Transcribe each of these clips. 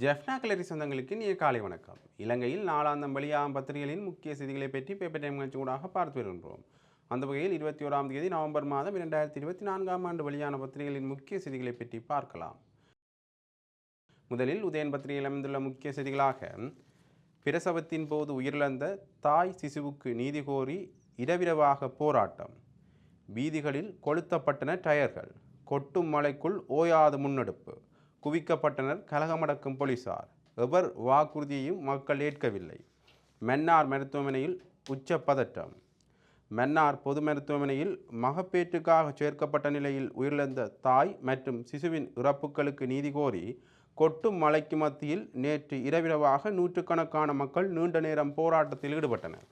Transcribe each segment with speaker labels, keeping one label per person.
Speaker 1: ஜெஃப்னா கலரி சொந்தங்களுக்கு நீ காலை வணக்கம். இலங்கையில் நாலாம் வழியாம் பத்திரிகைகளின் முக்கிய செய்திகளை பற்றி பேப்பர் டைம் நிகழ்ச்சி கூடாக பார்த்து வருகின்றோம். அந்த வகையில் இருபத்தி ஓராம் தேதி நவம்பர் மாதம் இரண்டாயிரத்தி இருபத்தி நான்காம் ஆண்டு வெளியான பத்திரிகைகளின் முக்கிய செய்திகளை பற்றி பார்க்கலாம். முதலில் உதயன் பத்திரிகையில் அமைந்துள்ள முக்கிய செய்திகளாக பிரசவத்தின் போது உயிரிழந்த தாய் சிசுவுக்கு நீதி கோரி இரவிரவாக போராட்டம். வீதிகளில் கொளுத்தப்பட்டன டயர்கள். கொட்டும் மலைக்குள் ஓயாத முன்னெடுப்பு. குவிக்கப்பட்டனர். கலகமடக்கும் போலீசார். எவர் வாக்குறுதியையும் மக்கள் ஏற்கவில்லை. மன்னார் மருத்துவமனையில் உச்ச பதட்டம் மன்னார் பொது மருத்துவமனையில் மகப்பேற்றுக்காக சேர்க்கப்பட்ட நிலையில் உயிரிழந்த தாய் மற்றும் சிசுவின் இறப்புகளுக்கு நீதி கோரி கொட்டும் மலைக்கு மத்தியில் நேற்று இரவிரவாக நூற்றுக்கணக்கான மக்கள் நீண்ட நேரம் போராட்டத்தில் ஈடுபட்டனர்.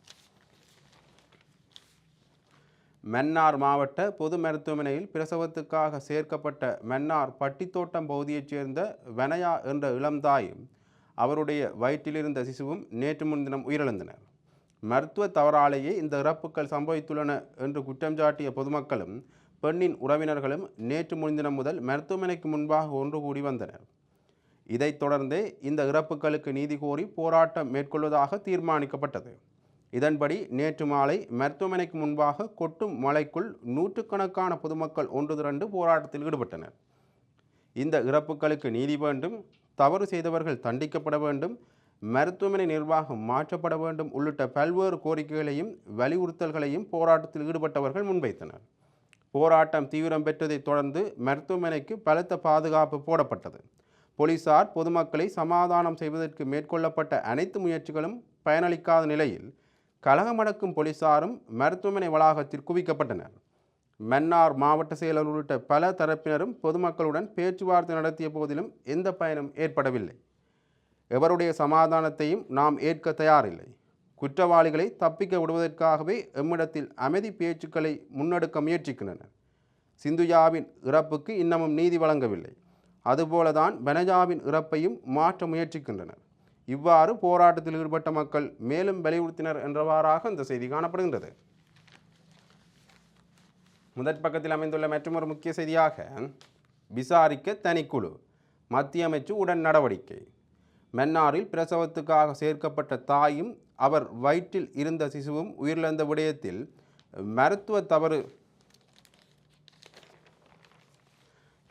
Speaker 1: மன்னார் மாவட்ட பொது மருத்துவமனையில் பிரசவத்துக்காக சேர்க்கப்பட்ட மன்னார் பட்டித்தோட்டம் பகுதியைச் சேர்ந்த வெனயா என்ற இளம்தாயும் அவருடைய வயிற்றிலிருந்த சிசுவும் நேற்று முன்தினம் உயிரிழந்தனர். மருத்துவ தவறாலேயே இந்த இறப்புகள் சம்பவித்துள்ளன என்று குற்றம் சாட்டிய பொதுமக்களும் பெண்ணின் உறவினர்களும் நேற்று முன்தினம் முதல் மருத்துவமனைக்கு முன்பாக ஒன்று கூடி வந்தனர். இதைத் தொடர்ந்தே இந்த இறப்புகளுக்கு நீதி கோரி போராட்டம் மேற்கொள்வதாக தீர்மானிக்கப்பட்டது. இதன்படி நேற்று மாலை மருத்துவமனைக்கு முன்பாக கொட்டும் மலைக்குள் நூற்றுக்கணக்கான பொதுமக்கள் ஒன்று திரண்டு போராட்டத்தில் ஈடுபட்டனர். இந்த இறப்புகளுக்கு நீதி வேண்டும் தவறு செய்தவர்கள் தண்டிக்கப்பட வேண்டும் மருத்துவமனை நிர்வாகம் மாற்றப்பட வேண்டும் உள்ளிட்ட பல்வேறு கோரிக்கைகளையும் வலியுறுத்தல்களையும் போராட்டத்தில் ஈடுபட்டவர்கள் முன்வைத்தனர். போராட்டம் தீவிரம் பெற்றதைத் தொடர்ந்து மருத்துவமனைக்கு பலத்த பாதுகாப்பு போடப்பட்டது. போலீசார் பொதுமக்களை சமாதானம் செய்வதற்கு மேற்கொள்ளப்பட்ட அனைத்து முயற்சிகளும் பயனளிக்காத நிலையில் கலகமடக்கும் போலீசாரும் மருத்துவமனை வளாகத்தில் குவிக்கப்பட்டனர். மன்னார் மாவட்ட செயலர் உள்ளிட்ட பல தரப்பினரும் பொதுமக்களுடன் பேச்சுவார்த்தை நடத்திய போதிலும் எந்த பயனும் ஏற்படவில்லை. எவருடைய சமாதானத்தையும் நாம் ஏற்க தயாரில்லை. குற்றவாளிகளை தப்பிக்க விடுவதற்காகவே எம்மிடத்தில் அமைதி பேச்சுக்களை முன்னெடுக்க முயற்சிக்கின்றனர். சிந்துஜாவின் இறப்புக்கு இன்னமும் நீதி வழங்கவில்லை. அதுபோலதான் பெனஜாவின் இறப்பையும் மாற்ற முயற்சிக்கின்றனர். இவ்வாறு போராட்டத்தில் ஈடுபட்ட மக்கள் மேலும் வலியுறுத்தினர் என்றவாறாக இந்த செய்தி காணப்படுகின்றது. முதற் பக்கத்தில் அமைந்துள்ள மற்றொரு முக்கிய செய்தியாக விசாரிக்க தனிக்குழு மத்திய அமைச்சு உடன் நடவடிக்கை. மன்னாரில் பிரசவத்துக்காக சேர்க்கப்பட்ட தாயும் அவர் வயிற்றில் இருந்த சிசுவும் உயிரிழந்த விடயத்தில் மருத்துவ தவறு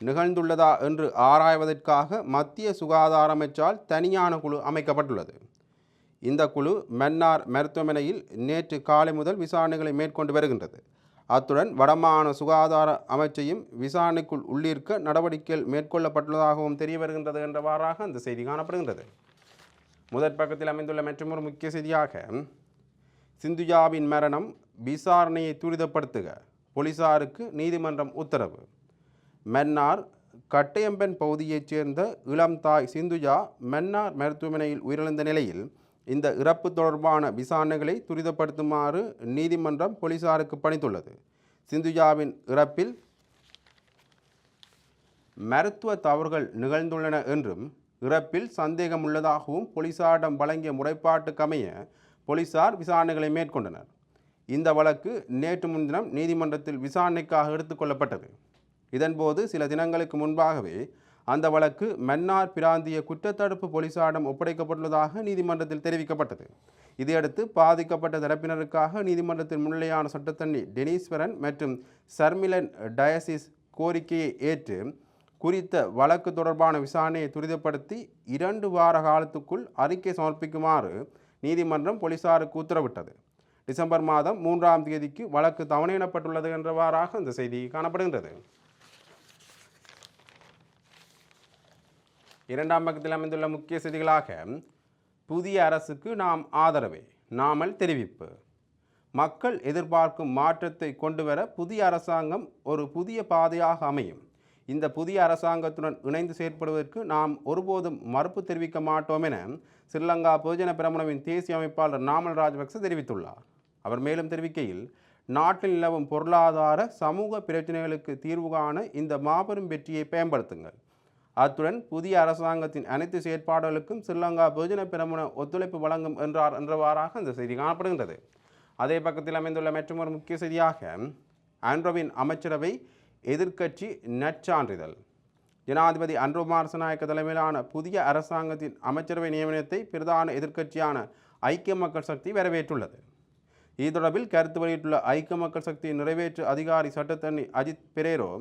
Speaker 1: நிகழ்ந்துள்ளதா என்று ஆராய்வதற்காக மத்திய சுகாதார அமைச்சால் தனியான குழு அமைக்கப்பட்டுள்ளது. இந்த குழு மன்னார் மருத்துவமனையில் நேற்று காலை முதல் விசாரணைகளை மேற்கொண்டு வருகின்றது. அத்துடன் வடமாகாண சுகாதார அமைச்சையும் விசாரணைக்குள் உள்ளிருக்க நடவடிக்கைகள் மேற்கொள்ளப்பட்டுள்ளதாகவும் தெரிய வருகின்றது என்றவாறாக அந்த செய்தி காணப்படுகின்றது. முதற் பக்கத்தில் அமைந்துள்ள மற்றொரு முக்கிய செய்தியாக சிந்துஜாவின் மரணம் விசாரணையை துரிதப்படுத்துக போலீசாருக்கு நீதிமன்றம் உத்தரவு. மன்னார் கட்டையம்பன் பகுதியைச் சேர்ந்த இளம் தாய் சிந்துஜா மன்னார் மருத்துவமனையில் உயிரிழந்த நிலையில் இந்த இறப்பு தொடர்பான விசாரணைகளை துரிதப்படுத்துமாறு நீதிமன்றம் போலீசாருக்கு பணித்துள்ளது. சிந்துஜாவின் இறப்பில் மருத்துவ தவறுகள் நிகழ்ந்துள்ளன என்றும் இறப்பில் சந்தேகம் உள்ளதாகவும் போலீசாரிடம் வழங்கிய முறைப்பாட்டுக்கமைய போலீசார் விசாரணைகளை மேற்கொண்டனர். இந்த வழக்கு நேற்று முன்தினம் நீதிமன்றத்தில் விசாரணைக்காக எடுத்துக்கொள்ளப்பட்டது இதன்போது சில தினங்களுக்கு முன்பாகவே அந்த வழக்கு மன்னார் பிராந்திய குற்றத்தடுப்பு போலீசாரிடம் ஒப்படைக்கப்பட்டுள்ளதாக நீதிமன்றத்தில் தெரிவிக்கப்பட்டது. இதையடுத்து பாதிக்கப்பட்ட தரப்பினருக்காக நீதிமன்றத்தில் முன்னிலையான சட்டத்தண்ணி டெனீஸ்வரன் மற்றும் சர்மிலன் டயசிஸ் கோரிக்கையை ஏற்று குறித்த வழக்கு தொடர்பான விசாரணையை துரிதப்படுத்தி இரண்டு வார காலத்துக்குள் அறிக்கை சமர்ப்பிக்குமாறு நீதிமன்றம் போலீசாருக்கு உத்தரவிட்டது. டிசம்பர் மாதம் மூன்றாம் தேதிக்கு வழக்கு தவணையிடப்பட்டுள்ளது என்றவாறாக இந்த செய்தி காணப்படுகின்றது. இரண்டாம் பக்கத்தில் அமைந்துள்ள முக்கிய செய்திகளாக புதிய அரசுக்கு நாம் ஆதரவே நாமல் தெரிவிப்பு. மக்கள் எதிர்பார்க்கும் மாற்றத்தை கொண்டுவர புதிய அரசாங்கம் ஒரு புதிய பாதையாக அமையும். இந்த புதிய அரசாங்கத்துடன் இணைந்து செயற்படுவதற்கு நாம் ஒருபோதும் மறுப்பு தெரிவிக்க மாட்டோம் என ஸ்ரீலங்கா பொதுஜன பிரமுனவின் தேசிய அமைப்பாளர் நாமல் ராஜபக்ச தெரிவித்துள்ளார். அவர் மேலும் தெரிவிக்கையில் நாட்டில் நிலவும் பொருளாதார சமூக பிரச்சனைகளுக்கு தீர்வு காண இந்த மாபெரும் வெற்றியை பயன்படுத்துங்கள். அத்துடன் புதிய அரசாங்கத்தின் அனைத்து செயற்பாடுகளுக்கும் ஸ்ரீலங்கா பொதுஜன பிரமுன ஒத்துழைப்பு வழங்கும் என்றார் என்றவாறாக இந்த செய்தி காணப்படுகின்றது. அதே பக்கத்தில் அமைந்துள்ள மற்றொரு முக்கிய செய்தியாக ஆண்ட்ரோவின் அமைச்சரவை எதிர்க்கட்சி நற்சான்றிதழ். ஜனாதிபதி அன்ரோ நாயக்க தலைமையிலான புதிய அரசாங்கத்தின் அமைச்சரவை நியமனத்தை பிரதான எதிர்க்கட்சியான ஐக்கிய மக்கள் சக்தி வரவேற்றுள்ளது. இது தொடர்பில் கருத்து வெளியிட்டுள்ள ஐக்கிய மக்கள் சக்தி நிறைவேற்று அதிகாரி சட்டத்தண்ணி அஜித் பெரேரோ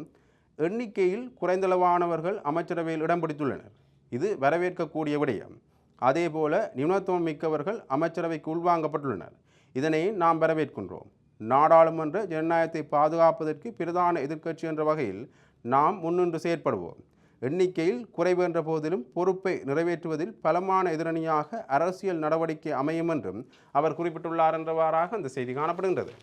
Speaker 1: எண்ணிக்கையில் குறைந்தளவானவர்கள் அமைச்சரவையில் இடம் பிடித்துள்ளனர். இது வரவேற்கக்கூடிய விடயம். அதேபோல நிபுணத்துவம் மிக்கவர்கள் அமைச்சரவைக்கு உள்வாங்கப்பட்டுள்ளனர். இதனை நாம் வரவேற்கின்றோம். நாடாளுமன்ற ஜனநாயகத்தை பாதுகாப்பதற்கு பிரதான எதிர்க்கட்சி என்ற வகையில் நாம் முன்னின்று செயற்படுவோம். எண்ணிக்கையில் குறைவு என்ற போதிலும் பொறுப்பை நிறைவேற்றுவதில் பலமான எதிரணியாக அரசியல் நடவடிக்கை அமையும் என்றும் அவர் குறிப்பிட்டுள்ளார் என்றவாறாக அந்த செய்தி காணப்படுகின்றது.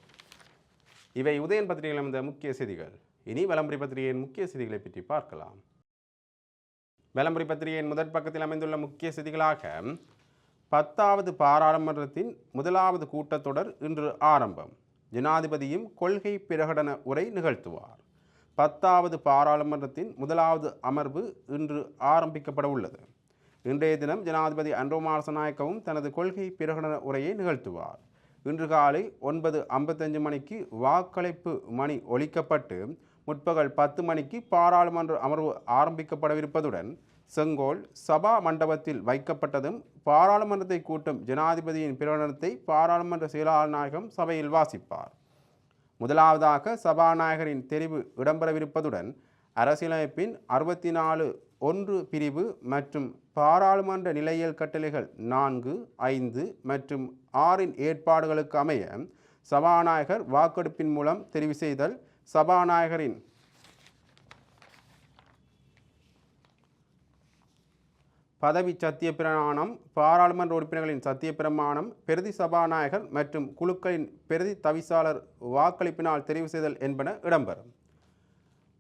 Speaker 1: இவை உதயன் பத்திரிகையில் அமைந்த முக்கிய செய்திகள். இனி விளம்பரி பத்திரிகையின் முக்கிய செய்திகளை பற்றி பார்க்கலாம். விளம்பரி பத்திரிகையின் முதற் பக்கத்தில் அமைந்துள்ள முக்கிய செய்திகளாக பத்தாவது பாராளுமன்றத்தின் முதலாவது கூட்டத்தொடர் இன்று ஆரம்பம். ஜனாதிபதியும் கொள்கை பிரகடன உரை நிகழ்த்துவார். பத்தாவது பாராளுமன்றத்தின் முதலாவது அமர்வு இன்று ஆரம்பிக்கப்பட உள்ளது. இன்றைய தினம் ஜனாதிபதி அன்ரோமார் நாயக்கவும் தனது கொள்கை பிரகடன உரையை நிகழ்த்துவார். இன்று காலை ஒன்பது ஐம்பத்தஞ்சு மணிக்கு வாக்களிப்பு மணி ஒழிக்கப்பட்டு முற்பகல் பத்து மணிக்கு பாராளுமன்ற அமர்வு ஆரம்பிக்கப்படவிருப்பதுடன் செங்கோல் சபா மண்டபத்தில் வைக்கப்பட்டதும் பாராளுமன்றத்தை கூட்டும் ஜனாதிபதியின் பிரகடனத்தை பாராளுமன்ற செயலாளர் நாயகம் சபையில் வாசிப்பார். முதலாவதாக சபாநாயகரின் தெரிவு இடம்பெறவிருப்பதுடன் அரசியலமைப்பின் அறுபத்தி நாலு ஒன்று பிரிவு மற்றும் பாராளுமன்ற நிலையியல் கட்டளைகள் நான்கு ஐந்து மற்றும் ஆறின் ஏற்பாடுகளுக்கு அமைய சபாநாயகர் வாக்கெடுப்பின் மூலம் தெரிவு செய்தல் சபாநாயகரின் பதவி சத்தியப்பிரமாணம் பாராளுமன்ற உறுப்பினர்களின் சத்திய பிரமாணம் பிரதி சபாநாயகர் மற்றும் குழுக்களின் பிரதி தவிசாளர் வாக்களிப்பினால் தெரிவு செய்தல் என்பன இடம்பெறும்.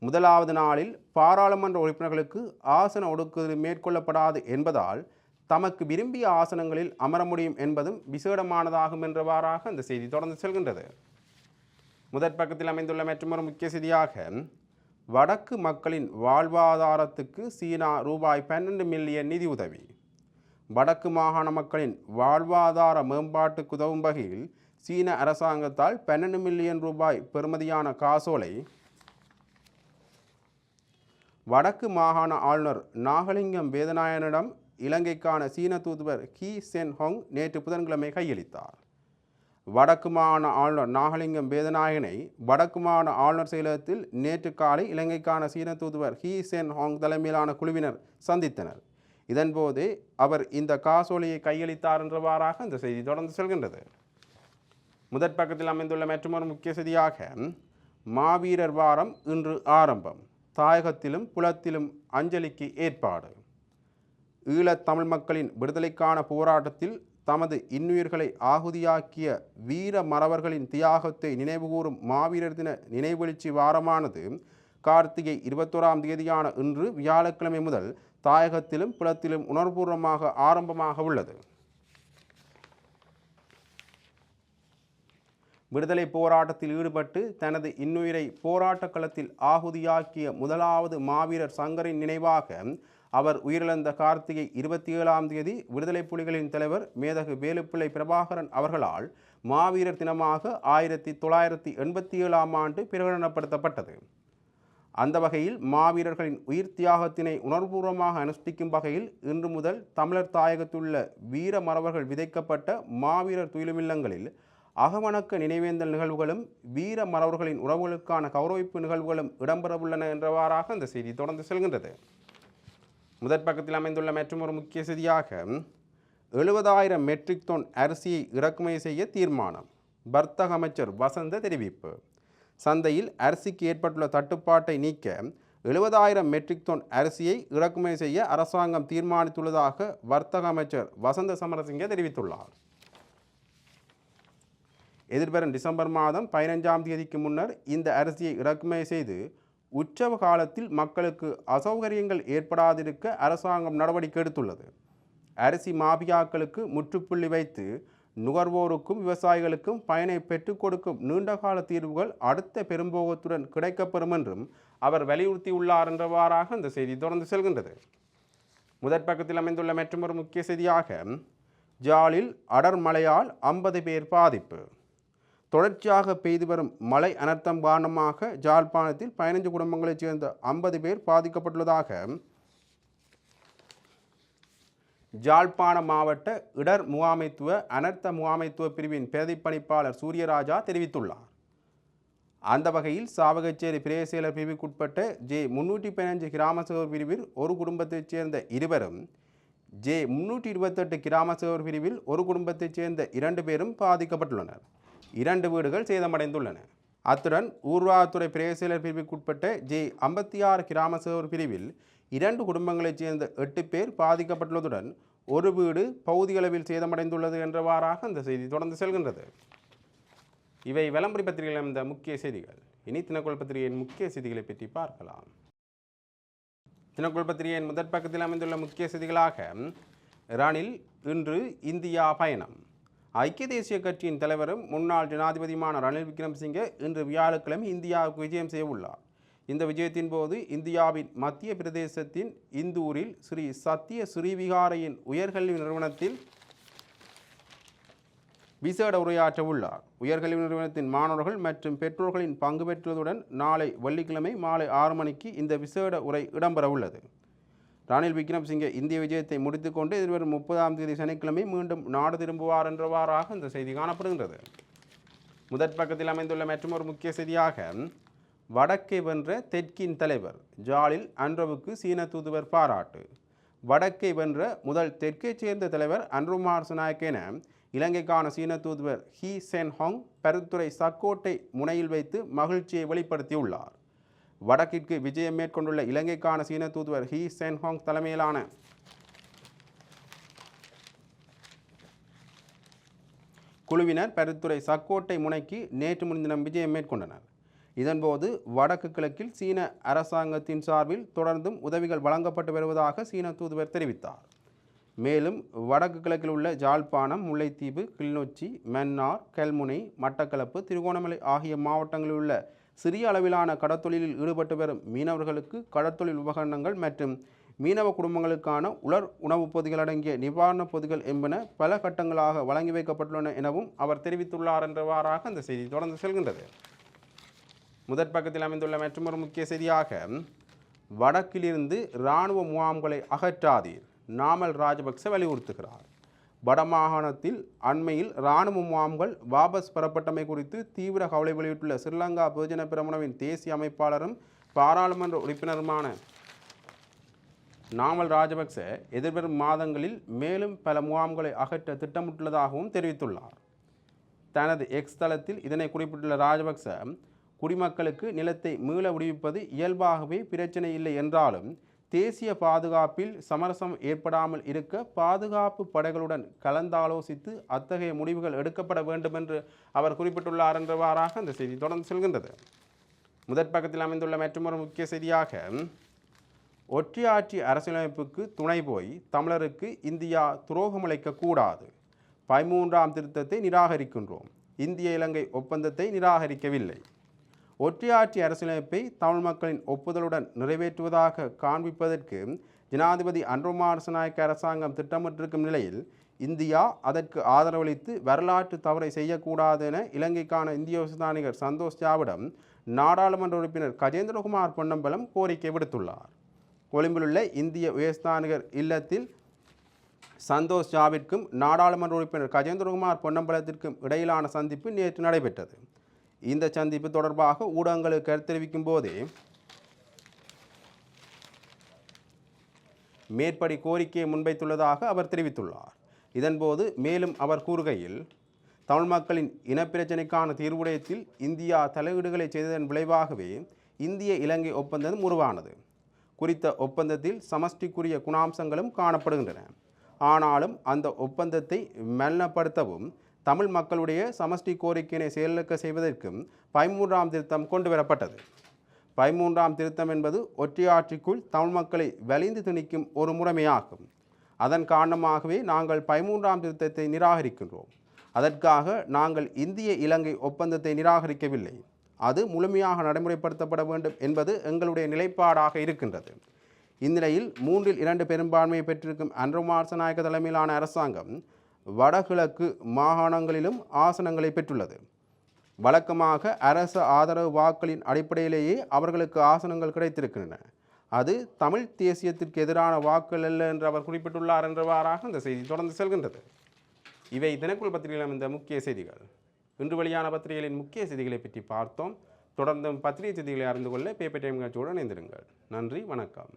Speaker 1: முதலாவது நாளில் பாராளுமன்ற உறுப்பினர்களுக்கு ஆசன ஒடுக்குதல் மேற்கொள்ளப்படாது என்பதால் தமக்கு விரும்பிய ஆசனங்களில் அமர முடியும் என்பதும் விசேடமானதாகும் என்றவாறாக அந்த செய்தி தொடர்ந்து செல்கின்றது. முதற் பக்கத்தில் அமைந்துள்ள மற்றொரு முக்கிய செய்தியாக வடக்கு மக்களின் வாழ்வாதாரத்துக்கு சீனா ரூபாய் பன்னெண்டு மில்லியன் நிதி உதவி. வடக்கு மாகாண மக்களின் வாழ்வாதார மேம்பாட்டுக்கு உதவும் வகையில் சீன அரசாங்கத்தால் பன்னெண்டு மில்லியன் ரூபாய் பெறுமதியான காசோலை வடக்கு மாகாண ஆளுநர் நாகலிங்கம் வேதநாயனிடம் இலங்கைக்கான சீன தூதுவர் கி சென் ஹொங் நேற்று புதன்கிழமை கையளித்தார். வடக்கு மாகாண ஆளுநர் நாகலிங்கம் வேதநாயகனை வடக்கு மாகாண ஆளுநர் செயலகத்தில் நேற்று காலை இலங்கைக்கான சீன தூதுவர் ஹி சென் ஹாங் தலைமையிலான குழுவினர் சந்தித்தனர். இதன்போது அவர் இந்த காசோலையை கையளித்தார் என்றவாறாக இந்த செய்தி தொடர்ந்து செல்கின்றது. முதற் பக்கத்தில் அமைந்துள்ள மற்றொரு முக்கிய செய்தியாக மாவீரர் வாரம் இன்று ஆரம்பம். தாயகத்திலும் புலத்திலும் அஞ்சலிக்கு ஏற்பாடு. ஈழத் தமிழ் மக்களின் விடுதலைக்கான போராட்டத்தில் தமது இன்னுயிர்களை ஆகுதியாக்கிய வீர மறவர்களின் தியாகத்தை நினைவுகூரும் மாவீரர் தின நினைவெழுச்சி வாரமானது கார்த்திகை இருபத்தோராம் தேதியான இன்று வியாழக்கிழமை முதல் தாயகத்திலும் புலத்திலும் உணர்வுபூர்வமாக ஆரம்பமாக உள்ளது. விடுதலை போராட்டத்தில் ஈடுபட்டு தனது இன்னுயிரை போராட்ட களத்தில் ஆகுதியாக்கிய முதலாவது மாவீரர் சங்கரின் நினைவாக அவர் உயிரிழந்த கார்த்திகை இருபத்தி ஏழாம் தேதி விடுதலை புலிகளின் தலைவர் மேதகு வேலுப்பிள்ளை பிரபாகரன் அவர்களால் மாவீரர் தினமாக ஆயிரத்தி தொள்ளாயிரத்தி எண்பத்தி ஏழாம் ஆண்டு பிரகடனப்படுத்தப்பட்டது. அந்த வகையில் மாவீரர்களின் உயிர் தியாகத்தினை உணர்வுபூர்வமாக அனுஷ்டிக்கும் வகையில் இன்று முதல் தமிழர் தாயகத்துள்ள வீர மறவர்கள் விதைக்கப்பட்ட மாவீரர் துயிலுமில்லங்களில் அகவணக்க நினைவேந்தல் நிகழ்வுகளும் வீர மறவர்களின் உறவுகளுக்கான கௌரவிப்பு நிகழ்வுகளும் இடம்பெறவுள்ளன என்றவாறாக அந்த செய்தி தொடர்ந்து செல்கின்றது. முதற் பக்கத்தில் அமைந்துள்ள மற்றொரு முக்கிய செய்தியாக எழுபதாயிரம் மெட்ரிக் டன் அரிசியை இறக்குமதி செய்ய தீர்மானம். வர்த்தக அமைச்சர் வசந்த தெரிவிப்பு. சந்தையில் அரிசிக்கு ஏற்பட்டுள்ள தட்டுப்பாட்டை நீக்க எழுபதாயிரம் மெட்ரிக் டன் அரிசியை இறக்குமதி செய்ய அரசாங்கம் தீர்மானித்துள்ளதாக வர்த்தக அமைச்சர் வசந்த சமரசிங்க தெரிவித்துள்ளார். எதிர்வரும் டிசம்பர் மாதம் பதினைஞ்சாம் தேதிக்கு முன்னர் இந்த அரிசியை இறக்குமதி செய்து உற்சவ காலத்தில் மக்களுக்கு அசௌகரியங்கள் ஏற்படாதிருக்க அரசாங்கம் நடவடிக்கை எடுத்துள்ளது. அரிசி மாபியாக்களுக்கு முற்றுப்புள்ளி வைத்து நுகர்வோருக்கும் விவசாயிகளுக்கும் பயனை பெற்றுக் கொடுக்கும் நீண்டகால தீர்வுகள் அடுத்த பெரும்போகத்துடன் கிடைக்கப்பெறும் என்றும் அவர் வலியுறுத்தியுள்ளார் என்றவாறாக அந்த செய்தி தொடர்ந்து செல்கின்றது. முதற் பக்கத்தில் அமைந்துள்ள மற்றொரு முக்கிய செய்தியாக ஜாலில் அடர் மழையால் ஐம்பது பேர் பாதிப்பு. தொடர்ச்சியாக பெய்து வரும் மழை அனர்த்தம் காரணமாக ஜாழ்ப்பாணத்தில் பதினஞ்சு குடும்பங்களைச் சேர்ந்த ஐம்பது பேர் பாதிக்கப்பட்டுள்ளதாக ஜாழ்ப்பாண மாவட்ட இடர் முகாமைத்துவ அனர்த்த முகாமைத்துவ பிரிவின் பிரதிப்பணிப்பாளர் சூரியராஜா தெரிவித்துள்ளார். அந்த வகையில் சாவகச்சேரி பிரேசேலர் பிரிவுக்குட்பட்ட ஜே முன்னூற்றி பதினஞ்சு கிராம சேவர் பிரிவில் ஒரு குடும்பத்தைச் சேர்ந்த இருவரும் ஜே முன்னூற்றி இருபத்தெட்டு கிராம சேவர் பிரிவில் ஒரு குடும்பத்தைச் சேர்ந்த இரண்டு பேரும் பாதிக்கப்பட்டுள்ளனர். இரண்டு வீடுகள் சேதமடைந்துள்ளன. அத்துடன் ஊர்வாத்துறை பிரேசிலர் பிரிவுக்குட்பட்ட ஜே ஐம்பத்தி ஆறு கிராம சேவர் பிரிவில் இரண்டு குடும்பங்களைச் சேர்ந்த எட்டு பேர் பாதிக்கப்பட்டுள்ளதுடன் ஒரு வீடு பகுதியளவில் சேதமடைந்துள்ளது என்றவாறாக அந்த செய்தி தொடர்ந்து செல்கின்றது. இவை விளம்பரி பத்திரிகையில் அமைந்த முக்கிய செய்திகள். இனி தினக்குள் பத்திரிகையின் முக்கிய செய்திகளை பற்றி பார்க்கலாம். தினக்குள் பத்திரிகையின் முதற் பக்கத்தில் அமைந்துள்ள முக்கிய செய்திகளாக இரானில் இன்று இந்தியா பயணம். ஐக்கிய தேசிய கட்சியின் தலைவரும் முன்னாள் ஜனாதிபதியுமான ரணில் விக்ரம்சிங்கே இன்று வியாழக்கிழமை இந்தியாவுக்கு விஜயம் செய்ய உள்ளார். இந்த விஜயத்தின் போது இந்தியாவின் மத்திய பிரதேசத்தின் இந்தூரில் ஸ்ரீ சத்திய ஸ்ரீவிகாரையின் உயர்கல்வி நிறுவனத்தில் விசேட உரையாற்ற உள்ளார். உயர்கல்வி நிறுவனத்தின் மாணவர்கள் மற்றும் பெற்றோர்களின் பங்கு பெற்றதுடன் நாளை வெள்ளிக்கிழமை மாலை ஆறு மணிக்கு இந்த விசேட உரை இடம்பெற உள்ளது. ரணில் விக்ரம்சிங்கே இந்திய விஜயத்தை முடித்துக்கொண்டு எதிர்வரும் முப்பதாம் தேதி சனிக்கிழமை மீண்டும் நாடு திரும்புவார் என்றவாறாக இந்த செய்தி காணப்படுகின்றது. முதற் பக்கத்தில் அமைந்துள்ள மற்றொரு முக்கிய செய்தியாக வடக்கை வென்ற தெற்கின் தலைவர் ஜாலில் அன்றவுக்கு சீன தூதுவர் பாராட்டு. வடக்கை வென்ற முதல் தெற்கைச் சேர்ந்த தலைவர் அன்ருமார் சுனாயக் என இலங்கைக்கான சீன தூதுவர் Qi Zhenhong Paruthurai Sakkottai முனையில் வைத்து மகிழ்ச்சியை வெளிப்படுத்தியுள்ளார். வடக்கிற்கு விஜயம் மேற்கொண்டுள்ள இலங்கைக்கான சீன தூதுவர் ஹீ சென்ஹாங் தலைமையிலான குழுவினர் பருத்துறை சக்கோட்டை முனைக்கு நேற்று முன்தினம் விஜயம் மேற்கொண்டனர். இதன்போது வடக்கு கிழக்கில் சீன அரசாங்கத்தின் சார்பில் தொடர்ந்தும் உதவிகள் வழங்கப்பட்டு வருவதாக சீன தூதுவர் தெரிவித்தார். மேலும் வடக்கு கிழக்கில் உள்ள ஜாழ்ப்பாணம் முல்லைத்தீவு கிளிநொச்சி மன்னார் கல்முனை மட்டக்களப்பு திருகோணமலை ஆகிய மாவட்டங்களில் உள்ள சிறிய அளவிலான கடத்தொழிலில் ஈடுபட்டு வரும் மீனவர்களுக்கு கடத்தொழில் உபகரணங்கள் மற்றும் மீனவ குடும்பங்களுக்கான உலர் உணவுப் பொதிகள் அடங்கிய நிவாரணப் பொதிகள் என்பன பல கட்டங்களாக வழங்கி வைக்கப்பட்டுள்ளன எனவும் அவர் தெரிவித்துள்ளார் என்றவாறாக அந்த செய்தி தொடர்ந்து செல்கின்றது. முதற் பக்கத்தில் அமைந்துள்ள மற்றொரு முக்கிய செய்தியாக வடக்கிலிருந்து இராணுவ முகாம்களை அகற்றாதீர் நாமல் ராஜபக்ச வலியுறுத்துகிறார். வடமாகாணத்தில் அண்மையில் இராணுவ முகாம்கள் வாபஸ் பெறப்பட்டமை குறித்து தீவிர கவலை வெளியிட்டுள்ள ஸ்ரீலங்கா பொதுஜன பிரமுனவின் தேசிய அமைப்பாளரும் பாராளுமன்ற உறுப்பினருமான நாமல் ராஜபக்ச எதிர்வரும் மாதங்களில் மேலும் பல முகாம்களை அகற்ற திட்டமிட்டுள்ளதாகவும் தெரிவித்துள்ளார். தனது எக்ஸ் தளத்தில் இதனை குறிப்பிட்டுள்ள ராஜபக்ச குடிமக்களுக்கு நிலத்தை மீள விடுவிப்பது இயல்பாகவே பிரச்சனை இல்லை என்றாலும் தேசிய பாதுகாப்பில் சமரசம் ஏற்படாமல் இருக்க பாதுகாப்பு படைகளுடன் கலந்தாலோசித்து அத்தகைய முடிவுகள் எடுக்கப்பட வேண்டும் என்று அவர் குறிப்பிட்டுள்ளார் என்றவாறாக அந்த செய்தி தொடர்ந்து செல்கின்றது. முதற் பக்கத்தில் அமைந்துள்ள மற்றொரு முக்கிய செய்தியாக ஒற்றையாட்சி அரசியலமைப்புக்கு துணை போய் தமிழருக்கு இந்தியா துரோகமளிக்க கூடாது. பதிமூன்றாம் திருத்தத்தை நிராகரிக்கின்றோம். இந்திய இலங்கை ஒப்பந்தத்தை நிராகரிக்கவில்லை. ஒற்றையாட்சி அரசியலமைப்பை தமிழ் மக்களின் ஒப்புதலுடன் நிறைவேற்றுவதாக காண்பிப்பதற்கு ஜனாதிபதி அன்ருமார் நாயக்க அரசாங்கம் திட்டமிட்டிருக்கும் நிலையில் இந்தியா அதற்கு ஆதரவளித்து வரலாற்று தவறை செய்யக்கூடாது என இலங்கைக்கான இந்திய விசாரணிகர் சந்தோஷ் ஜாவிடம் நாடாளுமன்ற உறுப்பினர் கஜேந்திரகுமார் பொன்னம்பலம் கோரிக்கை விடுத்துள்ளார். கொழும்பிலுள்ள இந்திய உயர்ஸ்தானிகர் இல்லத்தில் சந்தோஷ் ஜாவிற்கும் நாடாளுமன்ற உறுப்பினர் கஜேந்திரகுமார் பொன்னம்பலத்திற்கும் இடையிலான சந்திப்பு நேற்று நடைபெற்றது. இந்த சந்திப்பு தொடர்பாக ஊடகங்களுக்கு கருத்து தெரிவிக்கும் போதே மேற்படி கோரிக்கையை முன்வைத்துள்ளதாக அவர் தெரிவித்துள்ளார். இதன்போது மேலும் அவர் கூறுகையில் தமிழ் மக்களின் இனப்பிரச்சினைக்கான தீர்வுடையத்தில் இந்தியா தலையீடுகளை செய்ததன் விளைவாகவே இந்திய இலங்கை ஒப்பந்தம் உருவானது. குறித்த ஒப்பந்தத்தில் சமஷ்டிக்குரிய குணாம்சங்களும் காணப்படுகின்றன. ஆனாலும் அந்த ஒப்பந்தத்தை மெல்லப்படுத்தவும் தமிழ் மக்களுடைய சமஷ்டி கோரிக்கையினை செயலிழக்க செய்வதற்கும் பதிமூன்றாம் திருத்தம் கொண்டு வரப்பட்டது பதிமூன்றாம் திருத்தம் என்பது ஒற்றையாட்சிக்குள் தமிழ் மக்களை வலிந்து திணிக்கும் ஒரு முறைமையாகும். அதன் காரணமாகவே நாங்கள் பதிமூன்றாம் திருத்தத்தை நிராகரிக்கின்றோம். அதற்காக நாங்கள் இந்திய இலங்கை ஒப்பந்தத்தை நிராகரிக்கவில்லை. அது முழுமையாக நடைமுறைப்படுத்தப்பட வேண்டும் என்பது எங்களுடைய நிலைப்பாடாக இருக்கின்றது. இந்நிலையில் மூன்றில் இரண்டு பெரும்பான்மையை பெற்றிருக்கும் அன்ருமார் தலைமையிலான அரசாங்கம் வடகிழக்கு மாகாணங்களிலும் ஆசனங்களை பெற்றுள்ளது. வழக்கமாக அரசு ஆதரவு வாக்களின் அடிப்படையிலேயே அவர்களுக்கு ஆசனங்கள் கிடைத்திருக்கின்றன. அது தமிழ் தேசியத்திற்கு எதிரான வாக்குகள் அல்ல என்று அவர் குறிப்பிட்டுள்ளார் என்றவாறாக இந்த செய்தி தொடர்ந்து செல்கின்றது. இவை தினக்குள் பத்திரிகையில் அமைந்த முக்கிய செய்திகள். இன்று வெளியான பத்திரிகைகளின் முக்கிய செய்திகளை பற்றி பார்த்தோம். தொடர்ந்தும் பத்திரிகை செய்திகளை அறிந்து கொள்ள பேப்பர் டைம் நிகழ்ச்சியோடு இணைந்திருங்கள். நன்றி வணக்கம்.